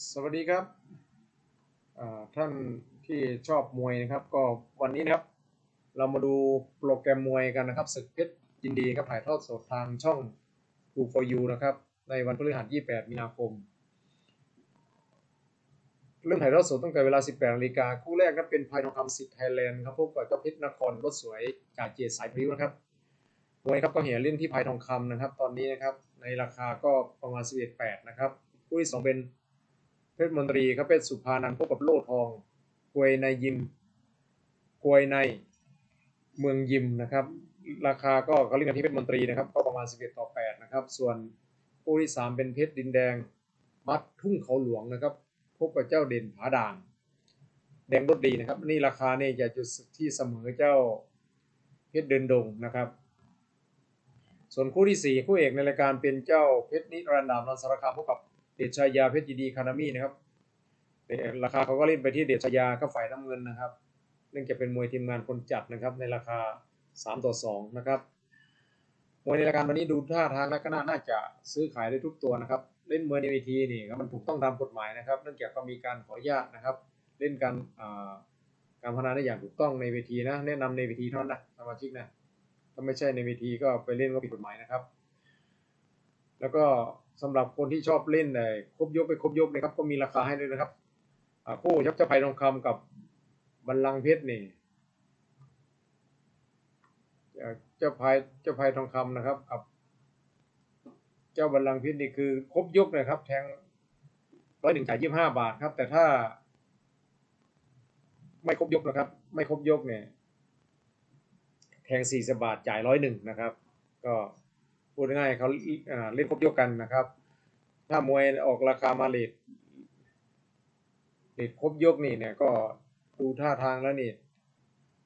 สวัสดีครับท่านที่ชอบมวยนะครับ ก็วันนี้นะครับ เรามาดูโปรแกรมมวยกันนะครับศึกเพชรยินดีครับถ่ายทอดสดทางช่อง t ู for you นะครับ ในวันพฤหัส28มีนาคม เริ่มถ่ายทอดสดตั้งแต่เวลา 18นาฬิกาคู่แรกนั้นเป็นพายทองคำสิทธิ์ไทยแลนด์ครับพบกับเจ้าเพชรนครรถสวยจากเจสายพริ้วนะครับมวยครับก็เหี่ยเล่นที่พายทองคำนะครับ ตอนนี้นะครับในราคาก็ประมาณ 11.8 นะครับคู่ที่สองเป็น เพชรมนตรีครับเพชรสุภานันพบกับโล่ทองกวยในยิมกวยในเมืองยิมนะครับ ราคาก็เขาเรียกกันที่เพชรมนตรีนะครับ ก็ประมาณ 11 ต่อ 8 นะครับ ส่วนคู่ที่ 3 เป็นเพชรดินแดงบัดทุ่งเขาหลวงนะครับ พบกับเจ้าเด่นผาด่าง แดงรถดีนะครับ นี่ราคานี่จะจุดที่เสมอเจ้าเพชรเดินดงนะครับ ส่วนคู่ที่ 4 คู่เอกในรายการเป็นเจ้าเพชรนิรันดร์ดาบนันสารคามพบกับ เดชชายาเพชรยินดีคานามีนะครับราคาเขาก็เล่นไปที่เดชชายาก็ฝ่ายน้ำเงินนะครับ เนื่องจากเป็นมวยทีมงานคนจัดนะครับ ในราคา 3 ต่อ 2 นะครับ มวยในรายการวันนี้ดูท่าทางแล้วก็น่าจะซื้อขายได้ทุกตัวนะครับ เล่นมวยในเวทีนี่ครับมันถูกต้องตามกฎหมายนะครับ เนื่องจากก็มีการขออนุญาตนะครับ เล่นการอ่าการพนันได้อย่างถูกต้องในเวทีนะ แนะนำในเวทีเท่านั้นนะสมาชิกนะถ้าไม่ใช่ในเวทีก็ไปเล่นก็ผิดกฎหมายนะครับ แล้วก็ สำหรับคนที่ชอบเล่นเอ่อครบยกไปครบยกนะครับ ก็มีราคาให้ด้วยนะครับคู่ยักษ์เจ้าไผ่ทองคำกับบัลลังเพชรนี่เจ้าไผ่เจ้าไผ่ทองคำนะครับกับ เจ้าบัลลังเพชรนี่คือครบยกนะครับ แทงร้อยหนึ่งจ่ายยี่สิบห้าบาทครับ แต่ถ้า ไม่ครบยกนะครับ ไม่ครบยกเนี่ย แทงสี่สิบบาทจ่ายร้อยหนึ่งนะครับ ก็ พูดง่ายๆเขาเล่นครบยกกันนะครับ ถ้ามวยออกราคามาเลทเลทครบยกนี่เนี่ยก็ดูท่าทางแล้วนี่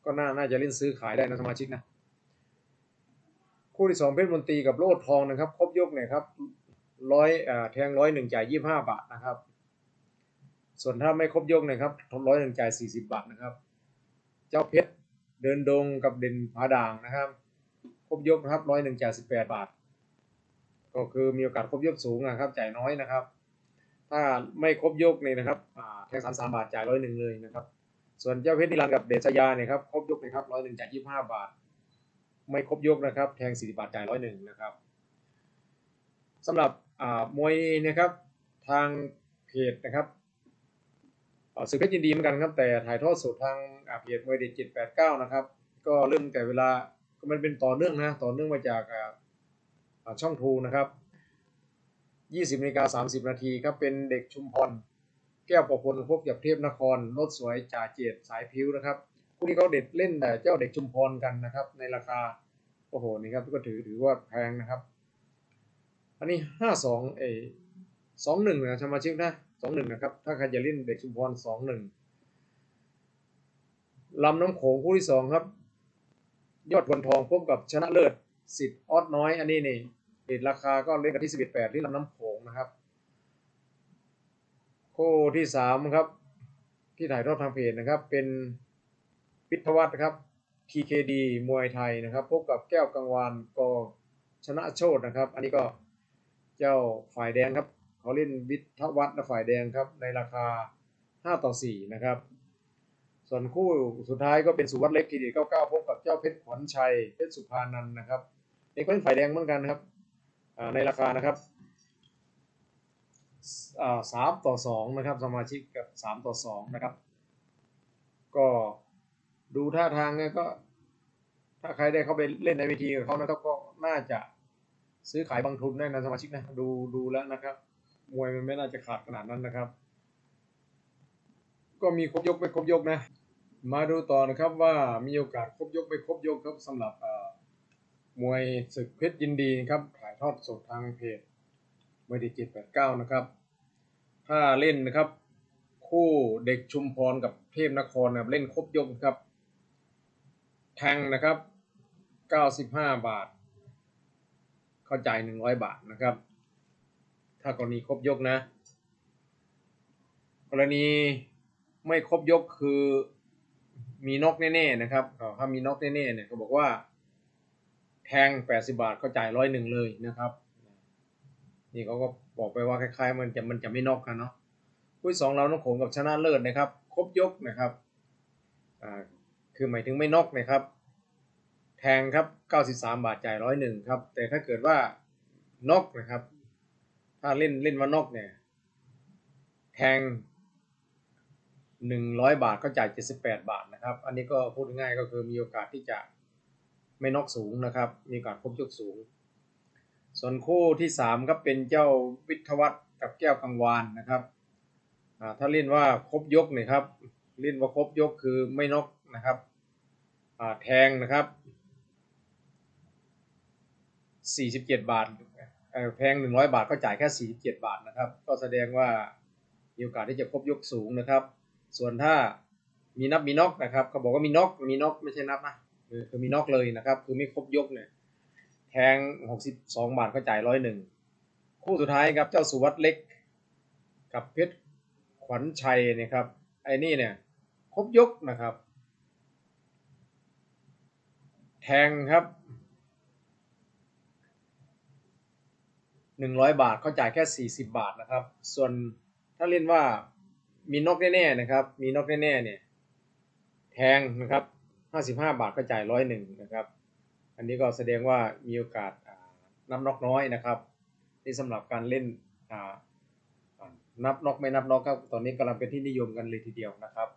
ก็น่าน่าจะเล่นซื้อขายได้นะสมาชิกนะคู่ที่สองเพชรมนตรีกับโลดทองนะครับ ครบยกเนี่ยครับร้อยแทงร้อยหนึ่งจ่ายยี่ห้าบาทนะครับ ส่วนถ้าไม่ครบยกเนี่ยครับร้อยหนึ่งจ่ายสี่สิบาทนะครับ เจ้าเพชรเดินดงกับเด่นผาด่างนะครับ ครบยกนะครับร้อยหนึ่งจ่ายสิบแปดบาท ก็คือมีโอกาสครบยกสูงนะครับจ่ายน้อยนะครับ ถ้าไม่ครบยกนี่นะครับแทงสามสามบาทจ่ายร้อยหนึ่งเลยนะครับ ส่วนเจ้าเพชรนิรันดร์กับเดชยาเนี่ยครับครบยกนะครับร้อยหนึ่งจ่ายยี่ห้าบาท ไม่ครบยกนะครับแทงสี่สิบาทจ่ายร้อยหนึ่งนะครับสำหรับอ่ามวยนะครับทางเพจนะครับสื่อเพชรยินดีเหมือนกันครับ แต่ถ่ายทอดสดทางอ่าเพจมวยเด็ดเจ็ดแปดเก้านะครับ ก็เริ่มแต่เวลาก็มันเป็นต่อเนื่องนะ ต่อเนื่องมาจากอ ช่องทูนะครับ 20นาฬิกา30 นาทีครับเป็นเด็กชุมพรแก้วประพลพบกับเทพนครรถสวยจ่าเจดสายพิ้วนะครับคู่นี้เขาเด็ดเล่นแต่เจ้าเด็กชุมพรกันนะครับ ในราคาโอ้โหนี่ครับก็ถือถือว่าแพงนะครับ อันนี้ห้าสองเอสองหนึ่งนะสมาชิกนะสองหนึ่งนะครับถ้าใครจะเล่นเด็กชุมพรสองหนึ่งลำน้ำโขงคู่ที่สองครับ ยอดวันทองพบกับชนะเลิศสิทธิ์ออดน้อย อันนี้นี่ เด็ดราคาก็เล่นกันที่สิบเอ็ดแปดที่ลำน้ำโขงนะครับ คู่ที่สามครับ ที่ถ่ายทอดทางเพจนะครับ เป็นพิทวัฒน์นะครับ TKD มวยไทยนะครับ พบกับแก้วกังวานกชนะโชตนะครับ อันนี้ก็เจ้าฝ่ายแดงครับเขาเล่นวิทวัฒน์ฝ่ายแดงครับในราคา 5 ต่อ 4 นะครับ ส่วนคู่สุดท้ายก็เป็นสุวัสด์เล็กทีดี99พบกับเจ้าเพชรขวัญชัยเพชรสุภานันนะครับนี่ก็เป็นฝ่ายแดงเหมือนกันนะครับ ในราคานะครับสามต่อสองนะครับสมาชิกกับสามต่อสองนะครับ ก็ดูท่าทางเนี่ยก็ ถ้าใครได้เข้าไปเล่นในเวทีกับเขานะครับก็น่าจะซื้อขายบางทุนได้นะสมาชิกนะดูดูแล้วนะครับ มวยมันไม่น่าจะขาดขนาดนั้นนะครับ ก็มีครบยกไปครบยกนะ มาดูต่อนะครับว่ามีโอกาสครบยกไปครบยกครับสำหรับ มวยศึกเพชรยินดีนะครับถ่ายทอดสดทางเพจมวยดีเจ็ดแปดเก้านะครับ ถ้าเล่นนะครับ คู่เด็กชุมพรกับเทพนครนะครับเล่นครบยกครับแทงนะครับเก้าสิบห้าบาท เข้าใจ่ายหนึ่งร้อยบาทนะครับ ถ้ากรณีครบยกนะ กรณีไม่ครบยกคือมีนกแน่ๆนะครับ ถ้ามีนกแน่ๆเนี่ยก็บอกว่า แทงแปดสิบาทเขาจ่ายร้อยหนึ่งเลยนะครับ นี่เขาก็บอกไปว่าคล้ายๆ มันจะมันจะไม่นอกกันเนาะคู่สองเราน้องโขงกับชนะเลิศนะครับ ครบยกนะครับอ่าคือหมายถึงไม่นอกนะครับ แทงครับ93บาทจ่ายร้อยหนึ่งครับ แต่ถ้าเกิดว่านอกนะครับ ถ้าเล่นเล่นว่านอกเนี่ย แทง100บาทก็จ่าย78บาทนะครับ อันนี้ก็พูดง่ายก็คือมีโอกาสที่จะ ไม่นอกสูงนะครับ มีโอกาสครบยกสูง ส่วนคู่ที่3ครับเป็นเจ้าวิทวัฒน์กับแก้วกังวานนะครับถ้าเล่นว่าครบยกเนี่ยครับเล่นว่าครบยกคือไม่นกนะครับแทงนะครับ 47 บาทแพง 100 บาทก็จ่ายแค่ 47 บาทนะครับ ก็แสดงว่ามีโอกาสที่จะครบยกสูงนะครับ ส่วนถ้ามีนับมีนกนะครับเขาบอกว่ามีนกมีนกไม่ใช่นับนะ คือคือมีน็อกเลยนะครับ คือไม่ครบยกเนี่ยแทง 62 บาทก็จ่ายร้อยหนึ่งคู่สุดท้ายครับเจ้าสุวัสด์เล็ก กับเพชรขวัญชัยนะครับไอ้นี่เนี่ยครบยกนะครับ แทงครับหนึ่งร้อยบาทเขาจ่ายแค่สี่สิบาทนะครับ ส่วนถ้าเล่นว่ามีนกแน่ๆนะครับ มีนกแน่ๆเนี่ย แทงนะครับ ห้าสิบห้าบาทก็จ่ายร้อยหนึ่งนะครับ อันนี้ก็แสดงว่ามีโอกาสนับนกน้อยนะครับนี่สำหรับการเล่นนับนกไม่นับนกก็ตอนนี้กำลังเป็นที่นิยมกันเลยทีเดียวนะครับ